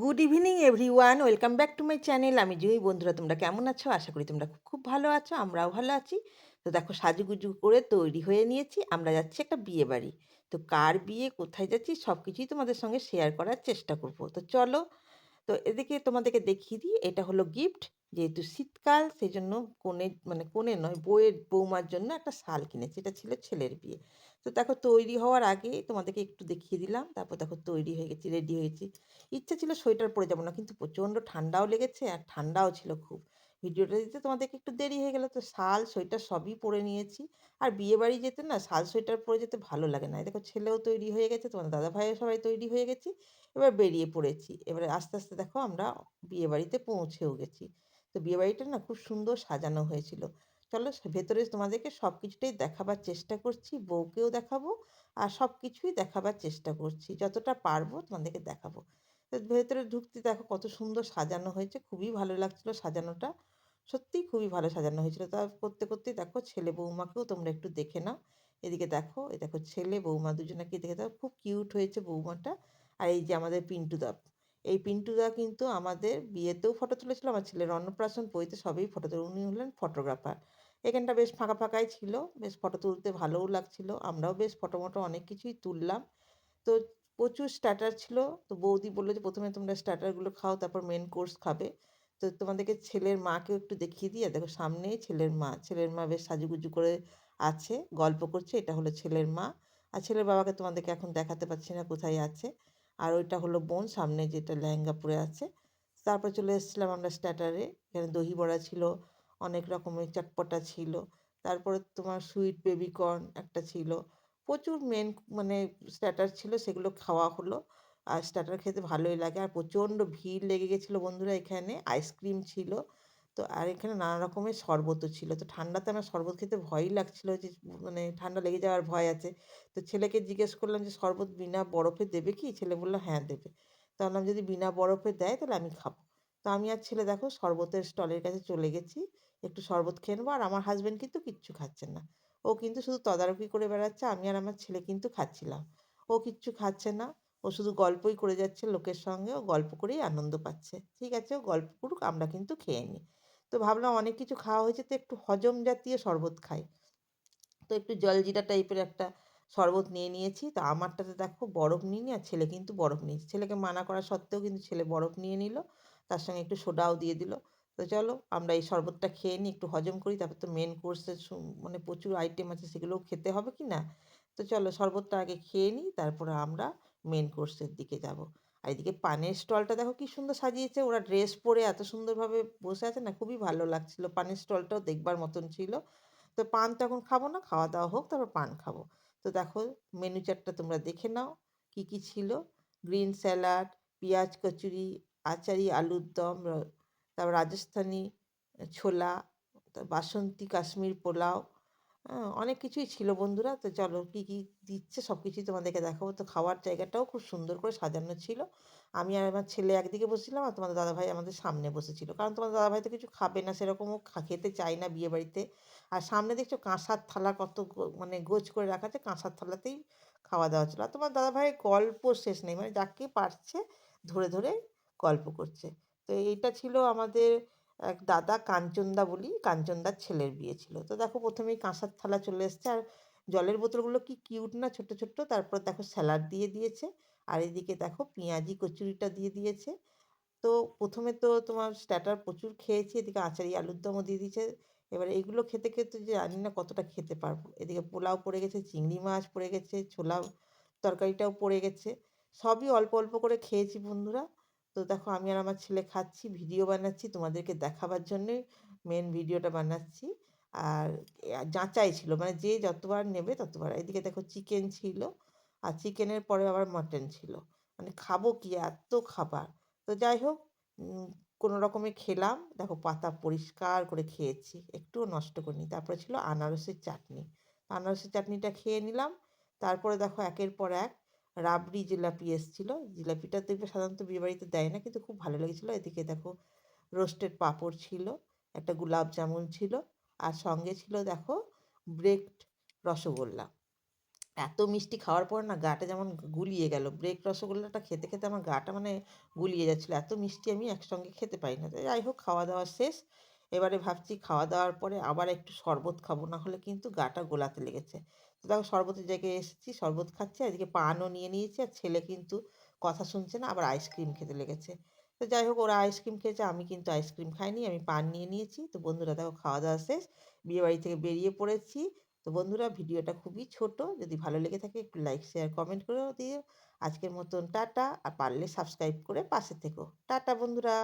Good evening everyone welcome back to my channel আমি জুই বন্ধুরা, তোমরা কেমন আছো? আশা করি তোমরা খুব খুব ভালো আছো, আমরাও ভালো আছি। তো দেখো, সাজুগুজু করে তৈরি হয়ে নিয়েছি। আমরা যাচ্ছি একটা বিয়ে বাড়ি। তো কার বিয়ে, কোথায় যাচ্ছি সব কিছুই তোমাদের সঙ্গে শেয়ার করার চেষ্টা করব। তো চলো, তো এদিকে তোমাদেরকে দেখিয়ে দিই। এটা হলো গিফট যেহেতু শীতকাল সেই জন্য কনে মানে কনে নয়, বউয়ের বৌমার জন্য একটা শাল কিনেছি এটা ছিল ছেলের বিয়ে। তো দেখো তৈরি হওয়ার আগে তোমাদেরকে একটু দেখিয়ে দিলাম, তারপর দেখো তৈরি হয়ে গেছি রেডি হয়েছি ইচ্ছা ছিল সোয়েটার পরে যাব না, কিন্তু প্রচণ্ড ঠান্ডাও লেগেছে আর ঠান্ডাও ছিল খুব। ভিডিওটা দিতে তোমাদেরকে একটু দেরি হয়ে গেলো, তো শাল, সোয়েটার সবই পরে নিয়েছি। আর বিয়ে বাড়ি যেতে না, শাল, সোয়েটার পরে যেতে ভালো লাগে না। দেখো ছেলেও তৈরি হয়ে গেছে তোমার দাদা ভাইও সবাই তৈরি হয়ে গেছি, এবার বেরিয়ে পড়েছি। এবারে আস্তে আস্তে দেখো আমরা বিয়ে বাড়িতে পৌঁছেও গেছি। তো বিয়ে বাড়িটা না খুব সুন্দর সাজানো হয়েছিল। চলো ভেতরে তোমাদেরকে সব কিছুটাই দেখাবার চেষ্টা করছি, বউকেও দেখাবো আর সব কিছুই দেখাবার চেষ্টা করছি। যতটা পারব তোমাদেরকে দেখাবো। ভেতরে ঢুকতে দেখো কত সুন্দর সাজানো হয়েছে, খুবই ভালো লাগছিল সাজানোটা। সত্যিই খুবই ভালো সাজানো হয়েছিল। তা করতে করতে দেখো ছেলে বৌমাকেও তোমরা একটু দেখে নাও। এদিকে দেখো এই দেখো ছেলে বৌমা দুজনাকে দেখে দেখো খুব কিউট হয়েছে বৌমাটা। আর এই যে আমাদের পিন্টু দা এই পিন্টু দা কিন্তু আমাদের বিয়েতেও ফটো তুলেছিল, আমার ছেলের অন্নপ্রাশন বইতে সবই ফটো তুলে, উনি হলেন ফটোগ্রাফার এখানটা বেশ ফাঁকা ফাঁকাই ছিল, বেশ ফটো তুলতে ভালোও লাগছিল, আমরাও বেশ ফটো মটো অনেক কিছুই তুললাম। তো প্রচুর স্টার্টার ছিল, তো বৌদি বলল যে প্রথমে তোমরা স্টার্টারগুলো খাও, তারপর মেন কোর্স খাবে। তো তোমাদেরকে ছেলের মাকেও একটু দেখিয়ে আর দেখো সামনেই ছেলের মা ছেলের মা বেশ সাজুগুজু করে আছে, গল্প করছে, এটা হলো ছেলের মা। আর ছেলের বাবাকে তোমাদেরকে এখন দেখাতে পারছি না কোথায় আছে। আর ওইটা হলো বোন, সামনে যেটা লেহেঙ্গা পরে আছে। তারপর চলে এসেছিলাম আমরা স্টার্টারে এখানে দহি বড়া ছিল, অনেক রকমের চটপটা ছিল। তারপরে তোমার সুইট বেবিকর্ন একটা ছিল। প্রচুর মেন মানে স্টার্টার ছিল, সেগুলো খাওয়া হলো। আর স্টার্টার খেতে ভালোই লাগে। আর প্রচণ্ড ভিড় লেগে গেছিল বন্ধুরা এখানে। আইসক্রিম ছিল। তো আর এখানে নানা রকমের শরবতও ছিল। তো ঠান্ডাতে আমার শরবত খেতে ভয়ই লাগছিল যে মানে ঠান্ডা লেগে যাওয়ার ভয় আছে। তো ছেলেকে জিজ্ঞেস করলাম যে, শরবত বিনা বরফে দেবে কি? ছেলে বলল হ্যাঁ দেবে। তো বললাম, যদি বিনা বরফে দেয়, তাহলে আমি খাব। তো আমি আর ছেলে দেখো শরবতের স্টলের কাছে চলে গেছি, একটু শরবত খেয়ে নেব। আর আমার হাজব্যান্ড কিন্তু কিচ্ছু খাচ্ছেন না। ও কিন্তু শুধু তদারকি করে বেড়াচ্ছে, আমি আর আমার ছেলে কিন্তু খাচ্ছিলাম। ও কিচ্ছু খাচ্ছে না। ও শুধু গল্পই করে যাচ্ছে লোকের সঙ্গে। ও গল্প করেই আনন্দ পাচ্ছে। ঠিক আছে, ও গল্প করুক, আমরা কিন্তু খেয়ে নিই। তো ভাবলাম অনেক কিছু খাওয়া হয়েছে তো একটু হজম জাতীয় শরবত খাই। তো একটু জলজিরা টাইপের একটা শরবত নিয়ে নিয়েছি। তো আমারটাতে দেখো বরফ নিয়ে নি, আর ছেলে কিন্তু বরফ নিয়েছে ছেলেকে মানা করা সত্ত্বেও কিন্তু ছেলে বরফ নিয়ে নিল, তার সঙ্গে একটু সোডাও দিয়ে দিল। তো চলো আমরা এই শরবতটা খেয়ে নিই, একটু হজম করি, তারপর তো মেন কোর্সের মানে প্রচুর আইটেম আছে, সেগুলোও খেতে হবে কি না? তো চলো শরবতটা আগে খেয়ে নিই, তারপরে আমরা মেন কোর্সের দিকে যাব। আর এদিকে পানের স্টলটা দেখো কি সুন্দর সাজিয়েছে। ওরা ড্রেস পরে এত সুন্দরভাবে বসে আছে না, খুবই ভালো লাগছিল। পানের স্টলটাও দেখবার মতন ছিল। তো পান তো এখন খাব না, খাওয়া দাওয়া হোক, তারপর পান খাব। তো দেখো মেনু চার্টটা তোমরা দেখে নাও, কি কি ছিল। গ্রিন স্যালাড, পেঁয়াজ কচুরি, আচারি, আলুর দম তারপর রাজস্থানি, ছোলা বাসন্তী, কাশ্মীর পোলাও অনেক কিছুই ছিল বন্ধুরা। তো চলো কী কী দিচ্ছে সব কিছুই তোমাদেরকে দেখাবো। তো খাওয়ার জায়গাটাও খুব সুন্দর করে সাজানো ছিল। আমি আর আমার ছেলে একদিকে বসেছিলাম আর তোমাদের দাদাভাই আমাদের সামনে বসেছিল। কারণ তোমাদের দাদাভাই তো কিছু খাবে না সেরকমও খেতে চায় না বিয়ে বাড়িতে। আর সামনে দেখছ কাঁসার থালা কত মানে গোছ করে রাখা আছে, কাঁসার থালাতেই খাওয়া দাওয়া ছিল। আর তোমার দাদাভাই গল্প শেষ নেই মানে যাকে পারছে ধরে ধরে গল্প করছে। তো এইটা ছিল আমাদের এক দাদা কাঞ্চনদা বলি, কাঞ্চনদার ছেলের বিয়ে ছিল। তো দেখো প্রথমেই কাঁসার থালা চলে এসছে। আর জলের বোতলগুলো কি কিউট না ছোট ছোট্ট তারপর দেখো স্যালাড দিয়ে দিয়েছে। আর এদিকে দেখো পেঁয়াজি কচুরিটা দিয়ে দিয়েছে। তো প্রথমে তো তোমার স্ট্যাটার প্রচুর খেয়েছি। এদিকে আচারি আলুর দমও দিয়ে দিয়েছে। এবার এইগুলো খেতে খেতে যে জানি না কতটা খেতে পারব। এদিকে পোলাও পড়ে গেছে, চিংড়ি মাছ পড়ে গেছে ছোলা তরকারিটাও পড়ে গেছে। সবই অল্প অল্প করে খেয়েছি বন্ধুরা। তো দেখো আমি আর আমার ছেলে খাচ্ছি, ভিডিও বানাচ্ছি, তোমাদেরকে দেখাবার জন্যই মেন ভিডিওটা বানাচ্ছি। আর যাচাই ছিল মানে যে যতবার নেবে ততবার। এদিকে দেখো চিকেন ছিল, আর চিকেনের পরে আবার মাটন ছিল। মানে খাব কি? এত খাবার। তো যাই হোক কোনো রকমে খেলাম। দেখো পাতা পরিষ্কার করে খেয়েছি, একটুও নষ্ট করিনি। তারপরে ছিল আনারসের চাটনি। আনারসের চাটনিটা খেয়ে নিলাম। তারপরে দেখো একের পর এক রাবড়ি জিলাপি এসেছিল। জিলাপিটা দেখবে সাধারণত বিয়েবাড়িতে দেয় না, কিন্তু খুব ভালো লেগেছিলো। এদিকে দেখো রোস্টেড পাঁপড় ছিল, একটা গুলাব জামুন ছিল, আর সঙ্গে ছিল দেখো ব্রেকড রসগোল্লা। এত মিষ্টি খাওয়ার পর না গাটা যেমন গুলিয়ে গেল। ব্রেক রসগোল্লাটা খেতে খেতে আমার গাটা মানে গুলিয়ে যাচ্ছিল। এত মিষ্টি আমি একসঙ্গে খেতে পারি না। যাই হোক খাওয়া দাওয়া শেষ। এবারে ভাবছি খাওয়া দাওয়ার পরে আবার একটু শরবত খাব, না হলে কিন্তু গাটা গোলাতে লেগেছে। তো দেখো শরবতের জায়গায় এসেছি, শরবত খাচ্ছি এদিকে পানও নিয়ে নিয়েছি, আর ছেলে কিন্তু কথা শুনছে না, আবার আইসক্রিম খেতে লেগেছে। তো যাই হোক, ওরা আইসক্রিম খেয়েছে, আমি কিন্তু আইসক্রিম খাইনি, আমি পান নিয়ে নিয়েছি। তো বন্ধুরা, দেখো খাওয়া দাওয়া শেষ, বিয়েবাড়ি থেকে বেরিয়ে পড়েছি। তো বন্ধুরা, ভিডিওটা খুবই ছোট, যদি ভালো লেগে থাকে, একটু লাইক, শেয়ার, কমেন্ট করেও দিও। আজকের মতন টাটা, আর পারলে সাবস্ক্রাইব করে পাশে থেকো। টাটা, বন্ধুরা।